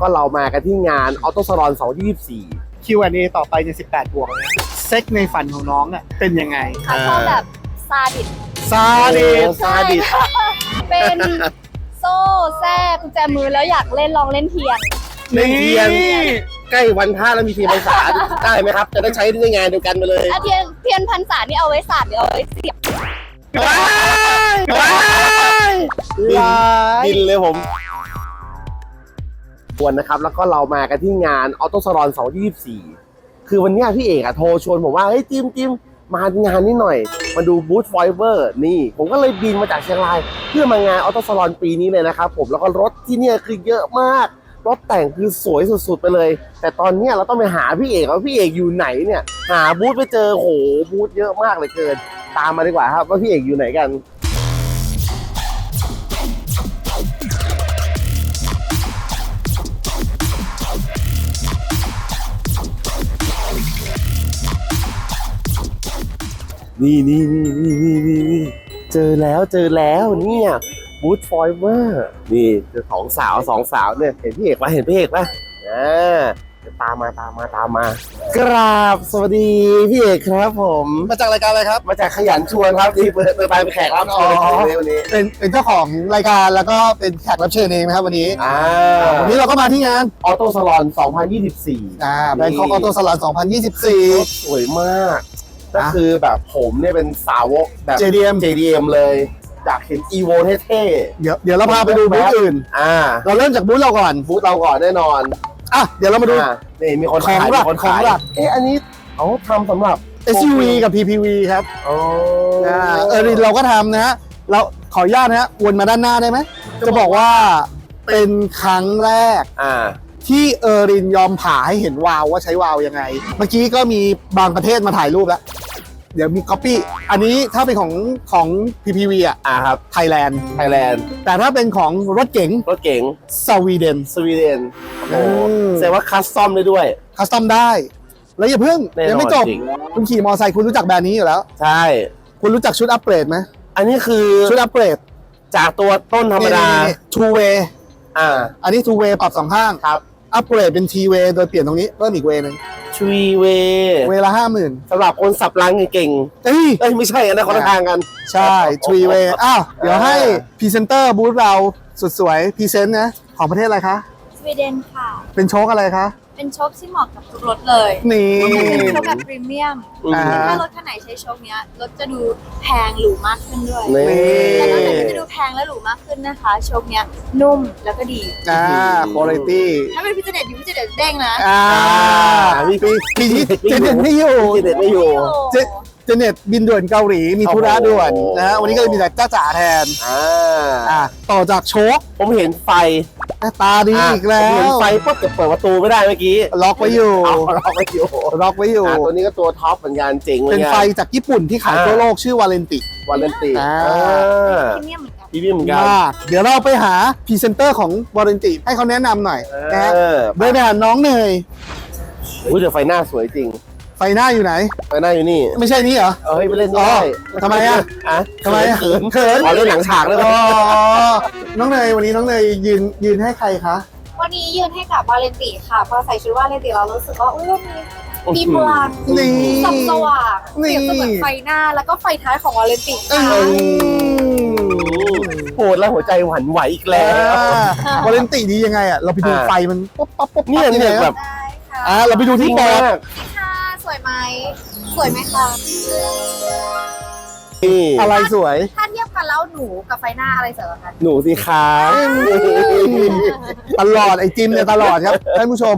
ก็เรามากันที่งานออโต a ลอน2024 Q&A ต่อไปใน 18 บวกนะเซ็กในฝันของน้องอะเป็นยังไงเขาชอบแบบซาดิสซาดิสซาดิสใช่เป็นโซ่แทรกกุญแจมือแล้วอยากเล่นลองเล่นเทียนเล่นเทียนใกล้วันพระแล้วมีเทียนพรรษาได้ไหมครับ จะได้ใช้ในงานเดียวกันไปเลยอะเทียนเทียนพันษานี่เอาไว้สาดหรือเอาไว้เสียบว้ายว้ายบินว้ายบินเลยผมค วรนะครับแล้วก็เรามากันที่งานออโต a ลอน224 คือวันนี้พี่เอกอะโทรชวนผมว่าเฮ้ยจิมจิมมางานนี้หน่อย มาดูบูธไฟเบอร์นี่ ผมก็เลยบินมาจากเชียงราย เพื่อมางานออโต a ลอนปีนี้เลยนะครับผมแล้วก็รถที่เนี่ยคือเยอะมาก รถแต่งคือสวยสุดๆไปเลย แต่ตอนนี้เราต้องไปหาพี่เอกว่าพี่เอกอยู่ไหนเนี่ย หาบูธไปเจอโหบูธเยอะมากเลยเกิน ตามมาดีกว่าครับว่าพี่เอกอยู่ไหนกัน นี่นี่นี่นี่นี่นี่นี่เจอแล้วเจอแล้วเนี่ยบูธฟอยเวอร์นี่เจอสองสาวสองสาวเนี่ยเห็นพี่เอกปะเห็นพี่เอกปะอ่าเดี๋ยวตามมาตามมาตามมา กราบสวัสดีพี่เอกครับผมมาจากรายการอะไรครับ มาจากขยันชวนครับที่เปิดเปิดไปเป็นแขกรับเชิญอ๋อในวันนี้เป็นเป็นเจ้าของรายการแล้วก็เป็นแขกรับเชิญเองนะครับวันนี้อ่าวันนี้เราก็มาที่งานออโต้สลอน 2024อ่าแบงคอกออโต้สลัดรถ2024 สวยมาก ก็คือแบบผมเนี่ยเป็นสาวกแบบ JDM JDM เลยอยากเห็น EVO เท่เดี๋ยวเดี๋ยวเราพาไปดูบูธอื่นๆอ่า เราเริ่มจากบูธเราก่อนบูธเราก่อนแน่นอนอะเดี๋ยวเรามาดูอ่านี่มีคนของขายหลัมีกคนขายของหลักเอ๊ะอันนี้เขาทำสำหรับ SUV กับ PPV ครับอ๋ออ่าเออเราก็ทำนะฮะเราขออนุญาตนะฮะวนมาด้านหน้าได้ไหมจะบอกว่าเป็นครั้งแรกอ่า ที่เออรินยอมผ่าให้เห็นวาวว่าใช้วาวยังไง เมื่อกี้ก็มีบางประเทศมาถ่ายรูปแล้ว เดี๋ยวมี copy อันนี้ถ้าเป็นของของ PPV อะอ่าครับไทยแลนด์ไทยแลนด์แต่ถ้าเป็นของรถเก๋งรถเก๋งสวีเดนสวีเดนโอ้โหอืมแสดงว่าคัสตอมได้ด้วย คัสตอมได้ แล้วอย่าเพิ่งแน่นอนยังไม่จบ จริง คุณขี่มอเตอร์ไซค์คุณรู้จักแบรนด์นี้อยู่แล้ว ใช่ คุณรู้จักชุดอัปเกรดไหมอันนี้คือชุดอัปเกรดจากตัวต้นธรรมดา ทูเวย์อ่า อันนี้ทูเวย์ปรับสองข้างครับ อัปเกรดเป็นทีเวย์โดยเปลี่ยนตรงนี้เพิ่มอีกเวย์หนึ่งทรีเวเวย์ละห้าหมื่นสำหรับคนสับรางเก่งเอ้ยๆเอ้ยไม่ใช่อันนั้นคนละทางกัน ใช่ทรีเวย์อ้าวเดี๋ยวให้พรีเซนเตอร์บูธเราสุดสวยพรีเซนต์นะของประเทศอะไรคะ สวีเดนค่ะ เป็นโชคอะไรคะ เป็นโชคที่เหมาะกับทุกรถเลยนี่ เป็นโชคแบบพรีเมียม อ่า ถ้ารถคันไหนใช้โชคเนี้ยรถจะดูแพงหรูมากขึ้นด้วย นี่ แต่นอกจากที่จะดูแพงและหรูมากขึ้นนะคะ โชคเนี้ยนุ่มแล้วก็ดี อ่าคุณภาพถ้าเป็นพิเศษอยู่พิเศษเด้งนะอ่าพี่ปีปีนี้เจเน็ตไม่อยู่ พี่เด็ดไม่อยู่ เจ เจเน็ตบินด่วนเกาหลีมีธุระด่วนนะฮะวันนี้ก็เลยมีแต่จ้าจ๋าแทนอ่าอ่าต่อจากโชคผมเห็นไฟหน้าตาดีอีกแล้ผมเห็นวไฟปุ๊บจะเปิดประตูไม่ได้เมื่อกี้ล็อกไว้อยู่ เอาล็อกไว้อยู่ล็อกไว้อยู่ อ่าตัวนี้ก็ตัวท็อปเหมือนกันเจ๋งเหมือเป็นนกัน ไฟจากญี่ปุ่นที่ขายทั่วโลกชื่อวาเลนติวาเลนติอ่า พรีเมียมเหมือนกัน พี่พี่เหมือนกัน มากเดี๋ยวเราไปหาพรีเซนเตอร์ของวาเลนติให้เขาแนะนำหน่อยนะฮะเออ เดินไปหาน้องเนย อุ้ยแต่ไฟหน้าสวยจริงไฟ หน้าอยู่ไหนไฟหน้าอยู่นี่ ไม่ใช่นี่เหรอ เอ้ยไปเล่นอ๋อได้ทำไมอะ อะทำไมอะเขินเขินขอเล่นหนังฉากเลยอ๋อน้องเนยวันนี้น้องเนยยืนยืนให้ใครคะวันนี้ยืนให้กับวาเลนติค่ะพอใส่ชุดวาเลนติเรารู้สึกว่าอุ้ยวันนี้มีพลังนี่ สับสว่างเปนี่ รียบเสมือนไฟหน้าแล้วก็ไฟท้ายของวาเลนติเอค่ะอโหดแล้วหัวใจหวั่นไหวอีกแล้ว อ่าวาเลนติดียังไงอะเราไปดูอ่าไฟมันป๊บป๊บป๊บเนี่ยเนี่ยแบบ ได้ค่ะ อ่าเราไปดูที่บอร์ด มากค่ะ สวยไหมสวยไหมคะนี่อะไรสวย ถ้าเทียบกันแล้วหนูกับไฟหน้าอะไรสวยกว่ากันหนูสิครับตลอดไอจิมเนี่ยตลอดครับท่านผู้ชม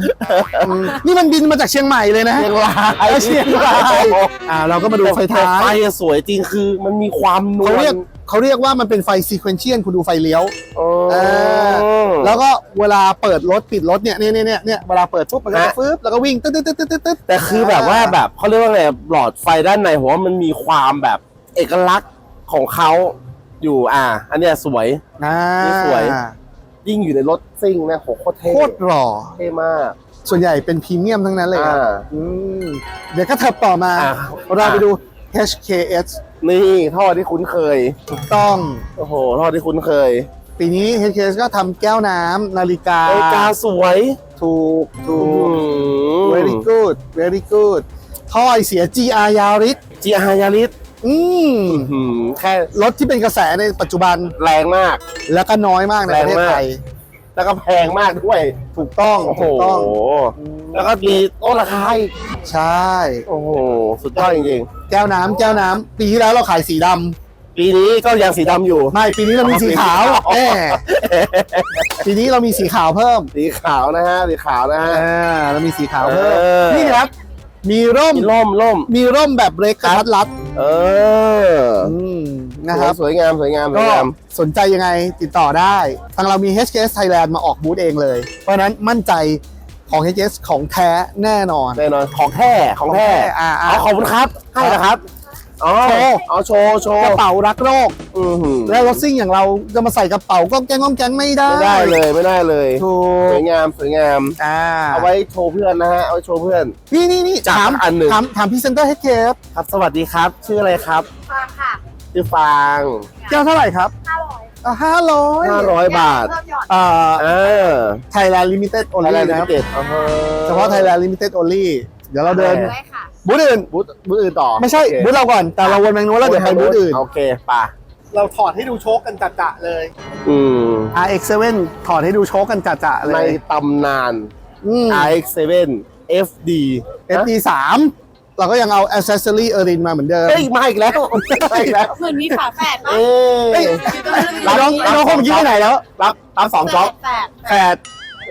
อืมนี่มันบินมาจากเชียงใหม่เลยนะเชียงรายเชียงรายอ่าเราก็มาดูไฟท้าไฟย อะสวยจริงคือมันมีความนวเขาลเรียก เขาเรียกว่ามันเป็นไฟซีเควนเชียนคุณดูไฟเลี้ยวโอ้เออแล้วก็เวลาเปิดรถปิดรถเนี่ยเนี่ยเนี่ยเนี่ยเนี่ยเวลาเปิดปุ๊บมันก็จะฮะฟึบแล้วก็วิ่งตึ๊ดตึ๊ดตึ๊ดตึ๊ดตึ๊ดตึ๊ด แต่คือแบบว่าแบบเขาเรียกว่าไงหลอดไฟด้านในผมว่ามันมีความแบบเอกลักษณ์ของเขาอยู่อ่า อันเนี้ยสวย อ่านี่สวย ยิ่งอยู่ในรถซิ่งนะโหโคตรเท่โคตรหล่อ เท่มากส่วนใหญ่เป็นพรีเมียมทั้งนั้นเลยครับอ่า อืมเดี๋ยวก็เถิบต่อมา อ่าเราไปดู HKS นี่ท่อที่คุ้นเคย ถูกต้อง โอ้โหท่อที่คุ้นเคยปีนี้ HKS ก็ทำแก้วน้ำนาฬิกา นาฬิกาสวยถูกถูกอืม very good very good ท่อไอเสีย GR Yaris จีอาร์ยาริสอืมแค่รถที่เป็นกระแสในปัจจุบันแรงมาก แล้วก็น้อยมากในประเทศแรงมากไทยแล้วก็แพงมากด้วย ถูกต้องโอ้โหถูกต้อง แล้วก็มีโต้นราคาอีกใช่ โอ้โห สุดยอดจริงแก้วน้ำแก้วน้ำปีที่แล้วเราขายสีดำๆ ปีนี้ก็ยังสีดำอยู่ ไม่ปีนี้เรามีสีขาวอ๋อ แหมปีนี้เรามีสีขาวเพิ่มสีขาวนะฮะ สีขาวนะฮะ อ่าเรามีสีขาวเพิ่มเออ นี่ครับ มีร่มมีร่มร่ม มีร่มแบบเล็กกระทัดรัดเอออืมนะครับ สวยงามสวยงามสวก็ยงาม สนใจยังไงติดต่อได้ ทางเรามี HKS Thailand มาออกบูธเองเลย เพราะฉะนั้นมั่นใจ ของ HKS ของแท้แน่นอน แน่นอนของแท้ของแท้อ่าอ๋อขอบคุณครับให้นะครับอ๋อโชว์อ๋อโชว์โชว์กระเป๋ารักโลกอือหือแล้วรถซิ่งอย่างเราจะมาใส่กระเป๋าก็แกงก้องแกงไม่ได้ไม่ได้เลยไม่ได้เลยถูสกวยงามสวยงาม อ่าเอาไว้โชว์เพื่อนนะฮะเอาไว้โชว์เพื่อน นี่นี่นี่จับถามอันหนึ่ง ถามถามพรีเซนเตอร์ HKS ครับสวัสดีครับ ชื่ออะไรครับฟังค่ะชื่อฟาง แก้วเท่าไหร่ครับ500อ่าห้าร้อย500บาทเพิ่มหยอดอ่าเออ Thailand Limited อะไร Only นะนะครับเด็ดเฉพาะ Thailand Limited Only เดี๋ยวเราเดินเออด้วยค่ะบูธอื่นบูธบูธอื่นต่อไม่ใช่โอเคบูธเราก่อน แต่เราวนแมงโน้นแล้วเดี๋ยวไปบูธอื่น โอเคป่ะเราถอดให้ดูโชคกันจัดๆเลย อืม RX7 ถอดให้ดูโชคกันจัดๆเลในยตำนานอืม RX7 FD FD3 เราก็ยังเอา accessory เออรินมาเหมือนเดิมเฮ้ยมาอีกแล้วมาอีกแล้วเหมือนมีฝาแฝดปะเอ้เฮ้ยยน้องน้องคงยิ้มไปไหนแล้ว รับรับสองจ็อบแฝดแปด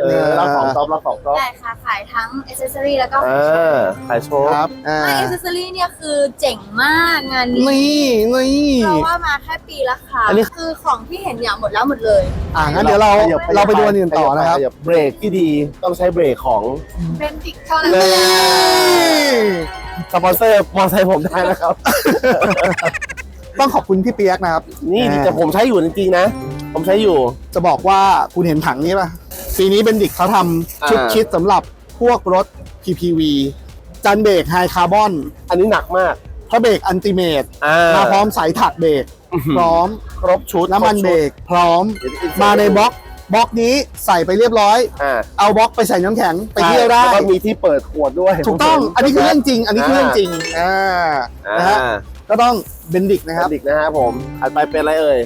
เออรับสองจ็อบรับสองจ็อบแฝดค่ะขายทั้งอ c เซสซอรี่แล้วก็อ่าขายโชว์ครับอ่าอ c เซสซอรี่เนี่ยคือเจ๋งมากงานนี้นี่นี่ เพราะว่ามาแค่ปีละค่ะอันนี้ คือของที่เห็นเนี่ยหมดแล้วหมดเลย อ่างั้นเดี๋ยวเราเราไปดูอันอื่นต่อนะครับขยัเบรกที่ดีต้องใช้เบรกของเป็นติกเท่านั้นนี่สปอนเซอร์มอเตอร์ไซค์ผมได้นะครับ ต้องขอบคุณพี่เปียกนะครับนี่อ่าแต่ผมใช้อยู่จริงๆนะ ผมใช้อยู่ จะบอกว่าคุณเห็นถังนี้ป่ะ ปีนี้เป็นดิกเขาทำชุดอ่า คิดสำหรับพวกรถ PPV จันเบรกไฮคาร์บอนอันนี้หนักมากพระเบรกอันติเมตอ่ามาพร้อมสายถักเบรกอื้อหือพร้อม ครบชุดน้ำมันเบรกพร้อมเดี๋ยวจะมาในบล็อกบล็อกนี้ใส่ไปเรียบร้อย อ่าเอาบล็อกไปใส่น้ำแข็งไปเที่ยวได้ แล้วก็มีที่เปิดขวดด้วยถูกต้อง อันนี้คือเรื่องจริง อันนี้คือเรื่องจริงอ่าอ่านะฮะก็ต้องเบนดิกนะคครัรับบอีกนะฮะผมอันไปเป็นอะไรเอ่ย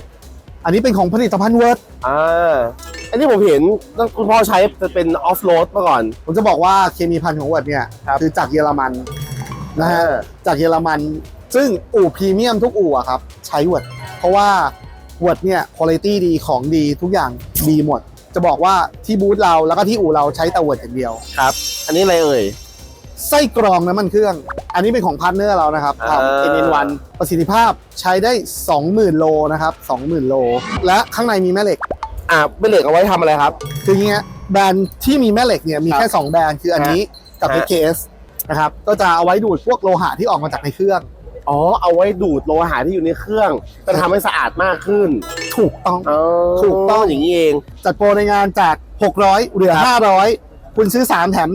อันนี้เป็นของผลิตภัณฑ์เวิร์ดอ่า อันนี้ผมเห็นคุณพ่อใช้เป็นออฟโรดมาก่อน ผมจะบอกว่าเคมีพันธุ์ของเวิร์ดเนี่ยครับคือจากเยอรมันนะฮะอ่าจากเยอรมัน ซึ่งอู่พรีเมียมทุกอู่อะครับ ใช้เวิร์ดเพราะว่าเวิร์ดเนี่ยคุณภาพดีของดีทุกอย่างดีหมด จะบอกว่าที่บูธเราแล้วก็ที่อู่เราใช้แต่เวิร์ดอย่างเดียวครับ อันนี้อะไรเอ่ยไส้กรองน้ำมันเครื่อง อันนี้เป็นของพาร์ทเนอร์เรานะครับอ่าทำ NN1 ประสิทธิภาพใช้ได้ 20,000 โลนะครับ 20,000 โล และข้างในมีแม่เหล็ก อ่าเป็นเหล็กเอาไว้ทำอะไรครับ คืออย่างเงี้ยแบรนด์ที่มีแม่เหล็กเนี่ยมีครับแค่ 2 แบรนด์คืออันนี้กับฮะ HKS นะครับก็จะเอาไว้ดูดพวกโลหะที่ออกมาจากในเครื่อง อ๋อ เอาไว้ดูดโลหะที่อยู่ในเครื่องจะทำให้สะอาดมากขึ้นถูกต้อง อ๋อถูกต้อง อย่างนี้เอง จัดโปรในงานจาก 600 เหลือ ครับ 500 คุณซื้อ 3 แถม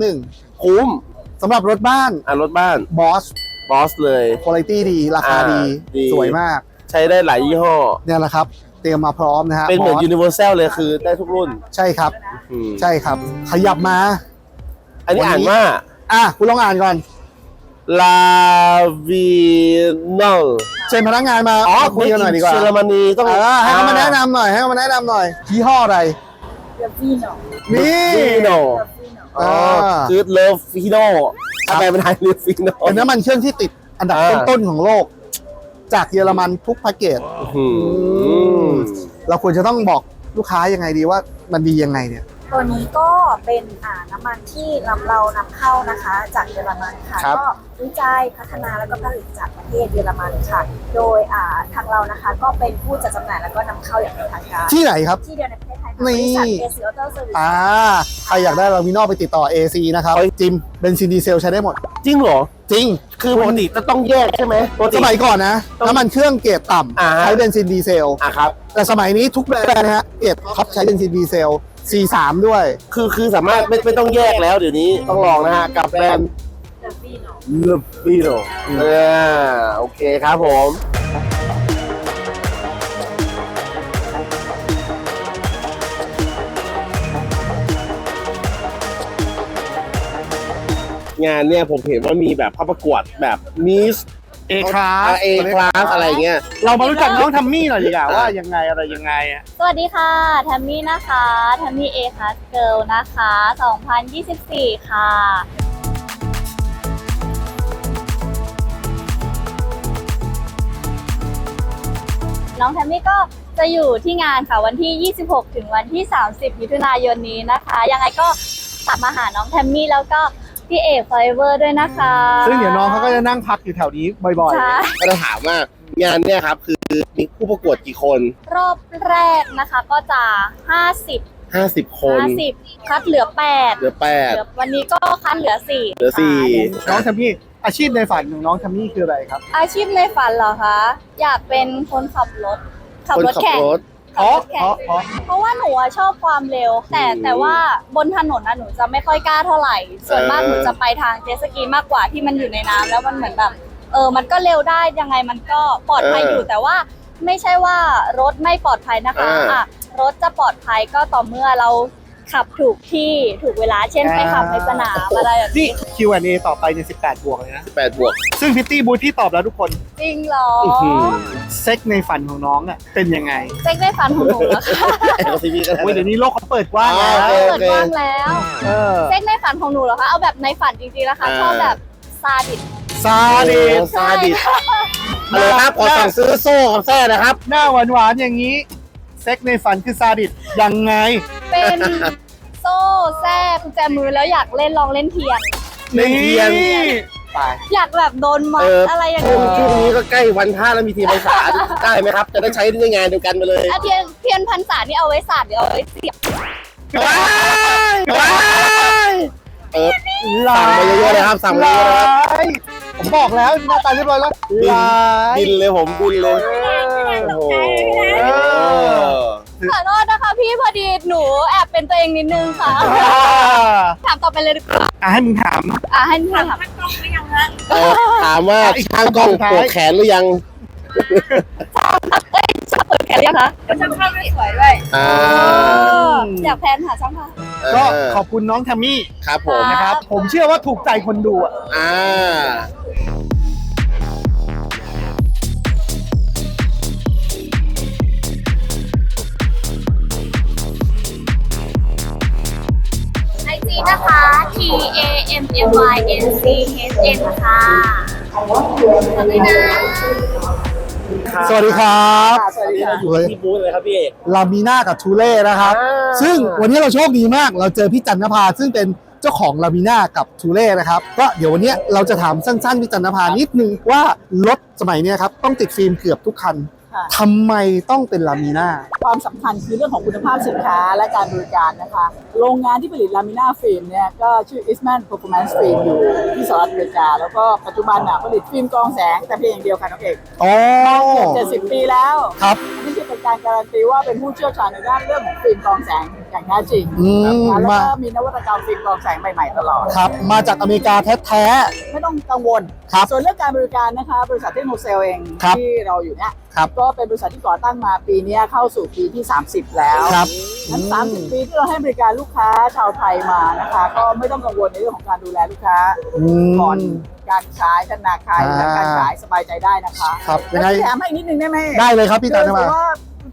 คุ้ม1สำหรับรถบ้านอ่ารถบ้านบอสบอสเลย คุณภาพดี ราคาอ่าดี ดี สวยมาก ใช้ได้หลายยี่ห้อ เนี่ยแหละครับ เตรียมมาพร้อมนะฮะเป็นเหมือน Boss Universal เลยคือได้ทุกรุ่นใช่ครับ อืมใช่ครับ ขยับมา อันนี้วันนี้อ่านว่าอะคุณลองอ่านก่อน Lavinal เชิญพนักงานมาอ๋อมาคุยกันหน่อยดีกว่าเยอรมนีต้องเออให้เขามาแนะนำหน่อยให้เขามาแนะนำหน่อยยี่ห้ออะไรเดฟีโนนี่ฟิโนเดฟีโนอ๋ออ่าคือเลิฟฟิโนถ้าแปลเป็นไทยเลิฟฟิโน เป็นน้ำมันเครื่องที่ติดอันดับอ่า ต้นๆของโลก จากเยอรมันทุกแพ็กเกจอืมเราควรจะต้องบอกลูกค้ายังไงดีว่ามันดียังไงเนี่ย ตัวนี้ก็เป็นอ่าน้ำมันที่นำเรานำเข้านะคะ จากเยอรมันค่ะครับ ก็ วิจัยพัฒนาแล้วก็ผลิตจากประเทศเยอรมันค่ะ โดยอ่าทางเรานะคะก็เป็นผู้จัดจำหน่ายแล้วก็นำเข้าอย่างเป็นทางการที่ไหนครับ ที่เดียวในประเทศไทยค่ะนี่บริษัทเอซิโอเตอร์เซอร์วิสอ่าใครอยากได้ลาวินอลไปติดต่อ AC นะครับจิมเบนซินดีเซลใช้ได้หมด จริงเหรอ จริง คือปกติจะต้องแยกใช่ไหมปกติ สมัยก่อนนะต้องน้ำมันเครื่องเกรดต่อ่าำฮะ ใช้เบนซินดีเซล อะครับ แต่สมัยนี้ทุกแบรนด์นะฮะเกรดท็อปใช้เบนซินดีเซล C3 ด้วย คือคือสามารถไม่ไม่ต้องแยกแล้วเดี๋ยวนี้ต้องลองนะฮะ กับแบรนด์ The Beatles อโอเคครับผม งานเนี่ยผมเห็นว่ามีแบบเข้าประกวดแบบมิส เอคลาสเอคลาสอะไรเงี้ย เรามารู้จักน้องทัมมี่หน่อยดีกว่าว่ายังไงอะไรยังไงอะสวัสดีค่ะทัมมี่นะคะทัมมี่เอคลาสเกิลนะคะ 2024 ค่ะ น้องแทมมี่ก็จะอยู่ที่งานค่ะวันที่ 26 ถึงวันที่ 30 มิถุนายนนี้นะคะ ยังไงก็กลับมาหาน้องแทมมี่แล้วก็พี่เอฟไฟเวอร์ด้วยนะคะ ซึ่งเดี๋ยวน้องเขาก็จะนั่งพักอยู่แถวนี้บ่อยใช่ก็จะถามว่างานเนี่ยครับคือมีผู้ประกวดกี่คน รอบแรกนะคะก็จะ 50 50 คน50 คัดเหลือ 8 เหลือแปดเหลือวันนี้ก็คัดเหลือ4เหลือสี่ๆน้องทัมมี่ อาชีพในฝันของน้องทัมมี่คืออะไรครับ อาชีพในฝันเหรอคะ อยากเป็นคนขับรถ ขับคนรถขับแข่งรถเพราะขับถแข่เพงราะเพราะ เพราะว่าหนูอะชอบความเร็ว แต่อืมแต่ว่าบนถนนนะหนูจะไม่ค่อยกล้าเท่าไหร่ ส่วนมากเออ หนูจะไปทางเจตสกีมากกว่าที่มันอยู่ในน้ำแล้วมันเหมือนแบบเออมันก็เร็วได้ยังไงมันก็ปลอดภัยอยู่แต่ว่าไม่ใช่ว่ารถไม่ปลอดภัยนะคะอะรถจะปลอดภัยก็ต่อเมื่อเรา ขับถูกที่ถูกเวลาเช่นไปขับในสนามอะไรแบบนี่นี้ Q&A ต่อไปใน18 บวกเลยนะ8บวก ซึ่งพิตตี้บูธที่ตอบแล้วทุกคนจริงเหรออื้อหือเซ็กในฝันของน้องอะเป็นยังไงเซ็กได้ฝันของหนูอะค่ะแอลทีวีก็ได้โอ้ยเดี๋ยวนี้โลกเขาเปิดกว้างอ๋อแล้วโอเปิดกว้างแล้วเออ เซ็กในฝันของหนูเหรอคะเอาแบบในฝันจริงๆนะคะอ่าชอบแบบซาดิสซาดิสซาดิสอะไรครับขอสั่งซื้อโซ่กับแซ่นะครับ หน้าหวานๆอย่างนี้ เซ็กในฝันคือซาดิสยังไง เป็นโซ่แซ่กุญแจมือแล้วอยากเล่นลองเล่นเทียน เล่นเทียน ไป อยากแบบโดนมัดเอออ อะไรอย่างช่วงเงี้ช่วงยนี้ก็ใกล้วันพระแล้วมีทีมภาษา ได้ไหมครับ จะได้ใช้ในงานเดียวกันไปเลยอะเทียนเทียนพันษานี่เอาไว้สาดหรือเอาไว้เสียบว้ายว้ายเออสั่งมาเยอะๆเลยครับสั่งมาเยอะๆเลยครับลาย ผมบอกแล้วหน้าตาเรียบร้อยแล้วลายบินเลยผมบินเลยโอ้โหเออขอโทษนะคะพี่พอดีหนูแอบเป็นตัวเองนิดนึงค่ะ ถามต่อไปเลยดีกว่าอะให้มึงถาม อะให้พี่ถามเออถามว่าช่างกล้องปวดแขนหรือยัง เอ้ยชอบเปิดแขนหรือยังคะช่างภาพไม่สวยด้วยอ่าอยากแพนหาช่างภาพ ก็ขอบคุณน้องทัมมี่ครับผม นะครับ ผมเชื่อว่าถูกใจคนดูอะอ่า ไอจีนะคะ T A M M Y N C H N ค่ะขอบคุณนะ สวัสดีครับสวัสดีครับอยู่ที่บูธเลยครับพี่เอกลามีน่ากับทูเล่นะครับอ่าซึ่งวันนี้เราโชคดีมาก เราเจอพี่จันนภาซึ่งเป็นเจ้าของลามีน่ากับทูเล่นะครับ ก็เดี๋ยววันนี้เราจะถามสั้นๆพี่จันนภานิดนึงว่ารถสมัยเนี้ยครับต้องติดฟิล์มเกือบทุกคัน ค่ะทำไมต้องเป็นลามีน่า ความสำคัญคือเรื่องของคุณภาพสินค้าและการบริการนะคะ โรงงานที่ผลิตลามิน่าฟิล์มเนี่ยก็ชื่อ Eastman Performance Film อยู่ที่สหรัฐอเมริกา แล้วก็ปัจจุบันน่ะผลิตฟิล์มกรองแสงแต่เพียงอย่างเดียวค่ะน้องเอกอ๋อ เจ็ดสิบปีแล้วครับ นี่คือเป็นการการันตีว่าเป็นผู้เชี่ยวชาญในด้านเรื่องของฟิล์มกรองแสงอย่างแท้จริงอืมนะคะแล้วมา ก็มีนวัตกรรมฟิล์มกรองแสงใหม่ๆตลอด ครับ มาจากอเมริกาแท้ ไม่ต้องกังวล ครับส่วนเรื่องการบริการนะคะ บริษัทเทคโนเซลเองครับที่เราอยู่เนี่ยครับก็เป็นบริษัทที่ก่อตั้งมาปีเนี้ยเข้าสู่ปีที่ 30 แล้วๆครับนั้น30 ปีที่เราให้บริการลูกค้าชาวไทยมานะคะ ก็ไม่ต้องกังวลในเรื่องของการดูแลลูกค้าอืมก่อนการขายธนาคารอ่าและการขายสบายใจได้นะคะครับยัแล้วงไงแถมให้อีกนิดนึงได้ไหมได้เลยครับพี่จันนคือภาว่า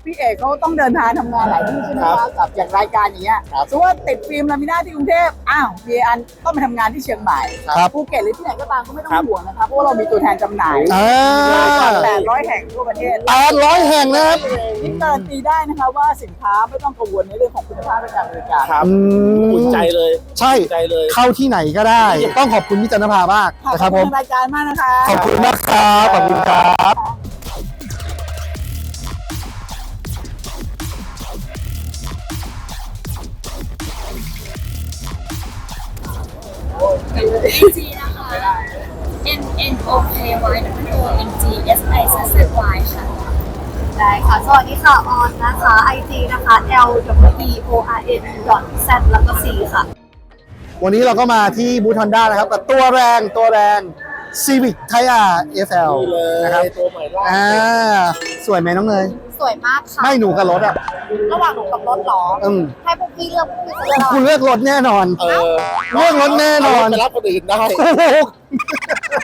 พี่เอกเขาต้องเดินทางทำงานหลายที่ใช่ไหมครับคะกับอย่างรายการอย่างเงี้ยครับสมมติว่าติดฟิล์มลามิน่าที่กรุงเทพอ้าวมีอันต้องไปทำงานที่เชียงใหม่ครับภูเก็ตหรือที่ไหนก็ตามก็ไม่ต้องห่วงนะคะเพราะว่าเรามีตัวแทนจำหน่ายอ่า แปดร้อยแห่งทั่วประเทศแปดร้อยแห่งนะครับนี่การันตีได้นะคะว่าสินค้าไม่ต้องกังวลในเรื่องของคุณภาพและการบริการ ครับอืมอุ่นใจเลยใช่อุ่นใจเลย เข้าที่ไหนก็ได้ ต้องขอบคุณพี่จันทภามากค่ะนะขคอรับบผคุมณรายการมากนะคะ ขอบคุณมากครับขอบคุณครับ G นะคะ N N O K Y W O N G S I S S Y ค่ะ ได้ค่ะ สวัสดีค่ะ ออนนะคะ IG นะคะ L W E O R N dot Z แล้วก็ C ค่ะ วันนี้เราก็มาที่บูธฮอนด้านะครับกับตัวแรงตัวแรง Civic Type R FL นี่เลยนะครับตัวใหม่ล่าอ่าสวยไหมน้องเนยสวยมากค่ะ ไม่หนูกับรถอะ ระหว่างหนูกับรถเหรออืม ให้พวกพี่เลือกพวกพี่จะเลือกกูอะไรเลือกรถแน่นอน เออเรื่องรถแน่นอน เาไปรับคนอื่นได้โกหก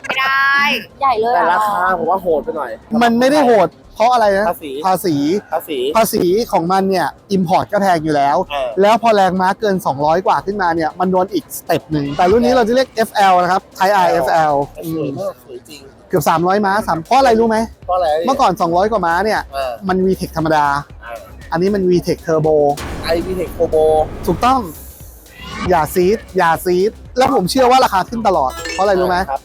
ไม่ได้ ใหญ่เลยแต่อะราคาผมว่าโหดไปหน่อยมันไม่ได้โหด เพราะอะไรนะภาษีภาษีภาษีภาษีของมันเนี่ยอิมพอร์ตก็แพงอยู่แล้ว เออ แล้วพอแรงม้าเกิน 200 กว่าขึ้นมาเนี่ยมันโดนอีกสเต็ปหนึ่งแต่รุ่นนี้เราจะเรียก FL นะครับ Type R FL แต่อืสวยมมากสวยจริงเกือบ 300 ม้าสามเพราะอะไรรู้ไหม เพราะอะไรเมื่อก่อน 200 กว่าม้าเนี่ยเออมัน VTEC ธรรมดาอ่าอันนี้มัน VTEC Turbo ไอพีเทคโคโบถูกต้อง อย่าซีดอย่าซีดแล้วผมเชื่อว่าราคาขึ้นตลอด เพราะอะไรรู้ไหมครับ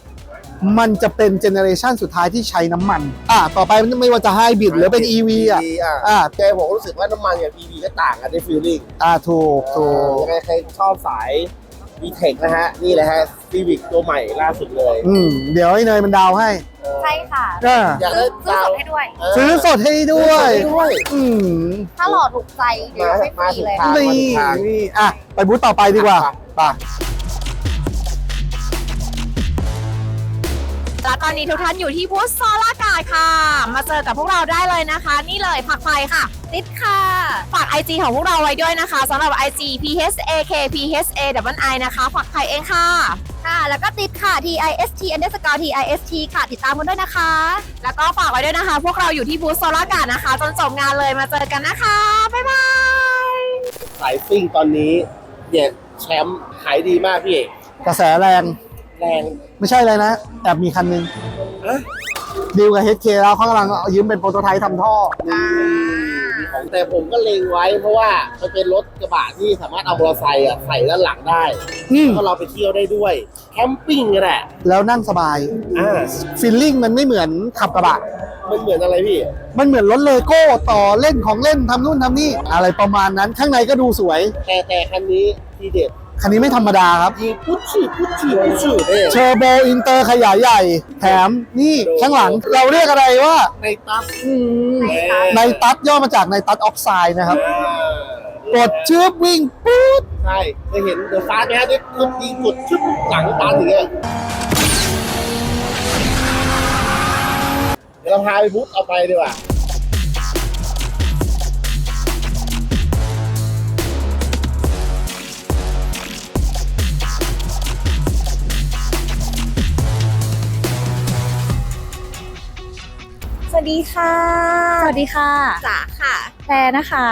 มันจะเป็นเจเนอเรชันสุดท้ายที่ใช้น้ำมัน อะต่อไปมันไม่ว่าจะไฮบริดหรือเป็น EV อะ อะอะแกผมรู้สึกว่าน้ำมันกับ EV ก็ต่างกันในฟีลลิ่งอะถูกถูกยังไงใครชอบสาย v t e c h นะฮะ นี่แหละฮะ Civic ตัวใหม่ล่าสุดเลย อืม เดี๋ยวไอ้เนยมันดาวให้ใช่ค่ะอะอยากซื้ได้อซื้อดาสวดให้ด้วยเซื้อสดให้ด้วยซื้อสด้วย อืม ถ้าหล่อถูกใจเดี๋ยวให้ฟรีเลยมาถูกทางนี่นี่อะ ไปบูธต่อไปดีกว่าไป และตอนนี้ทุกท่านอยู่ที่บูธโซลาร์การ์ดค่ะ มาเจอกับพวกเราได้เลยนะคะ นี่เลยผักไฟค่ะ ติดค่ะ ฝาก IG ของพวกเราไว้ด้วยนะคะสำหรับ IG PHAK PHA W I นะคะฝากไฟเองค่ะ ค่ะ แล้วก็ติดค่ะ T I S T underscore T I S T ค่ะ ติดตามกันด้วยนะคะ แล้วก็ฝากไว้ด้วยนะคะ พวกเราอยู่ที่บูธโซลาร์การ์ดนะคะ จนจบงานเลยมาเจอกันนะคะ บ๊ายบาย สายซิ่งตอนนี้เนี่ยแชมป์ขายดีมากพี่เอกกระแสแรง แรงไม่ใช่เลยนะแอบมีคันหนึงเอ๊ะดีลกับ HK แล้วเขากำลังเอายืมเป็นโปรโตไทป์ทำท่อมีของแต่ผมก็เล็งไว้ เพราะว่ามันเป็นรถกระบะที่สามารถเอามอเตอร์ไซค์อะใส่ด้านหลังได้อืมแล้วก็เราไปเที่ยวได้ด้วย แคมปิ้งก็แหละแล้วนั่งสบายอ่าฟีลลิ่งมันไม่เหมือนขับกระบะ มันเหมือนอะไรพี่ มันเหมือนรถเลโก้ต่อเล่นของเล่นทำนู่นทำนี่ อะไรประมาณนั้นข้างในก็ดูสวย แต่แต่คันนี้ทีเด็ด คันนี้ไม่ธรรมดาครับ ยิงปุ๊บฉีดปุ๊บฉีดปุ๊บฉีดเนี่ยเทอร์โบอินเตอร์ขยายใหญ่ แถมนี่ข้างหลังเราเรียกอะไรว่าในตัสอืมเอ๊ะในตัดย่อมาจากในตัดออกไซด์นะครับอ่ากดชืบวิ่งปุ๊บใช่เคยเห็นเดอะฟาสไหมฮะที่ทุบยิงกดชึบหลังตันอย่างเงี้ยเดี๋ยวเราพาไปบุ๊กเอาไปดีกว่า ดีค่ะ สวัสดีค่ะจ๋าค่ะแพรนะคะ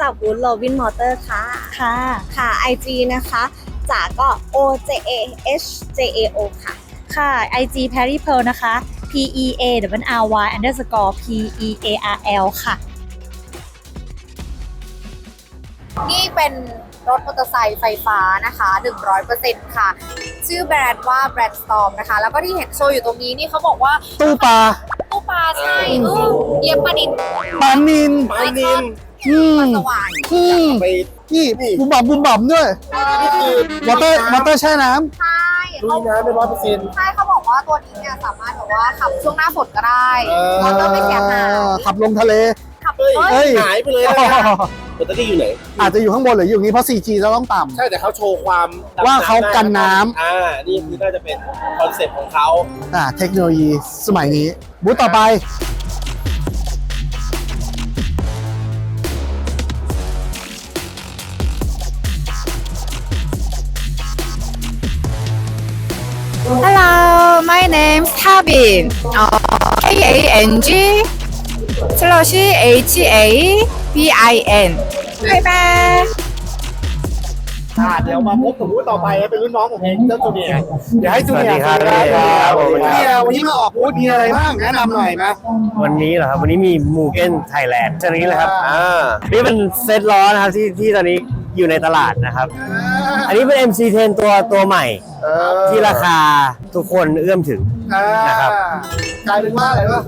จากบูธโรบินมอเตอร์ค่ะ ค่ะ ค่ะ IG นะคะจ๋าก็ O J A H J A O ค่ะ ค่ะ IG Perry Pearl นะคะ P E A W R Y underscore P E A R L ค่ะ นี่เป็นรถมอเตอร์ไซค์ไฟฟ้านะคะ 100%ค่ะ ชื่อแบรนด์ว่าแบรนด์ Storm นะคะ แล้วก็ที่เห็นโชว์อยู่ตรงนี้นี่เขาบอกว่าตู้ปลาตู้ปลาใช่เออเยี่ยมประดิษฐ์ปลานินปลานินอืมสว่างอืมไปนี่บุมบับบุมบับด้วยนี่คือวอเตอร์วอเตอร์แช่น้ำใช่ลุเขายน้ำไม่ร้อยเปอร์เซ็นต์ ใช่เขาบอกว่าตัวนี้เนี่ยสามารถแบบว่าขับช่วงหน้าฝนก็ได้เออแล้วก็ไม่เสียหายขับลงทะเล ขับเฮ้ยเอ้ยเฮ้ย หายไปเลยนะแบตเตอรี่อยู่ไหน อาจจะอยู่ข้างบนหรืออยู่นี้เพราะ 4G จะต้องต่ ใช่แต่เขาโชว์ความดำว่าเขากันน้ำอ่านี่คือน่าจะเป็นคอนเซ็ปต์ของเขาำอ่าเทคโนโลยีสมัยนี้ บูธต่อไป Hello my name's Habin K A N G slash H A B I N บ๊ายบาย อ่าเดี๋ยวมาพบกับบูธต่อไปเป็นรุ่นน้องของเองเจ้าจูเนียร์เดี๋ยวให้จูเนียร์สวัสดีครับสวัสดีครับสวัสดีครับจูเนียร์วันนี้มาออกบูธมีอะไรบ้างแนะนำหน่อยไหมวันนี้เหรอครับวันนี้มีมูเก้นไทยแลนด์ตัวนี้เลยครับอ่าอ่านี่เป็นเซตล้อนะครับที่ที่ตอนนี้อยู่ในตลาดนะครับ อันนี้เป็น MC10 ตัวตัวใหม่ที่ราคาทุกคนเอื้อมถึงอ่านะครับ กลายเป็นว่าอะไรวะ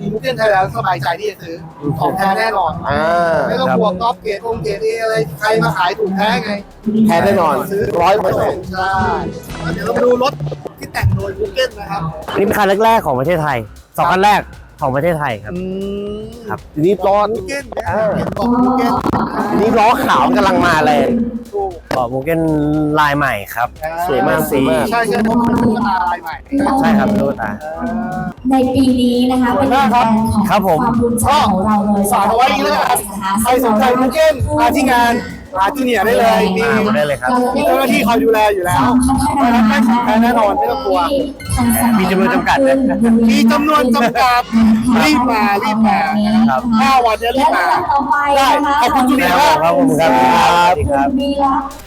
มีมูเก้นไทยแล้วสบายใจที่จะซื้อของแท้แน่นอนอ่าไม่ต้องบวกก๊อปเกรดองเกรดเออะไรใครมาขายถูกแท้ไงแท้แน่นอนซื้อร้อยเปอร์เซ็นต์ใช่เดี๋ยวเรามาดูรถที่แต่งโดยมูเก้นนะครับอันนี้เป็นคันแรกๆของประเทศไทยสองคันแรก ของประเทศไทยครับ อืมครับ ทีนี้ล้อมูเก้นเนี่ยเห็นบอกมูเก้นทีนี้ล้อขาวกำลังมาแรงถูกเกาะมูเก้นลายใหม่ครับ สวยมากสวยมากใช่ใช่ผมเป็นตุ๊กตาลายใหม่ใช่ครับลูกตา ในปีนี้นะคะเป็นได้ครับของครับผม ความภูมิใจของเราเลยฝากเอาไว้อย่างนี้แล้วกันใครสนใจมูเก้นมาที่งาน มาที่เนี่ยได้เลยมีมาได้เลยครับ มีเจ้าหน้าที่คอยดูแลอยู่แล้วเพราะฉะนั้นได้ของแท้แน่นอนไม่ต้องกลัวมีจำนวนจำกัดนะ มีจำนวนจำกัดรีบมารีบมานะครับห้าวันเนี้ยรีบมาและลำดับต่อไปได้นะคะขอบคุณจุคฬารับผมครับผมครับคุณวีระ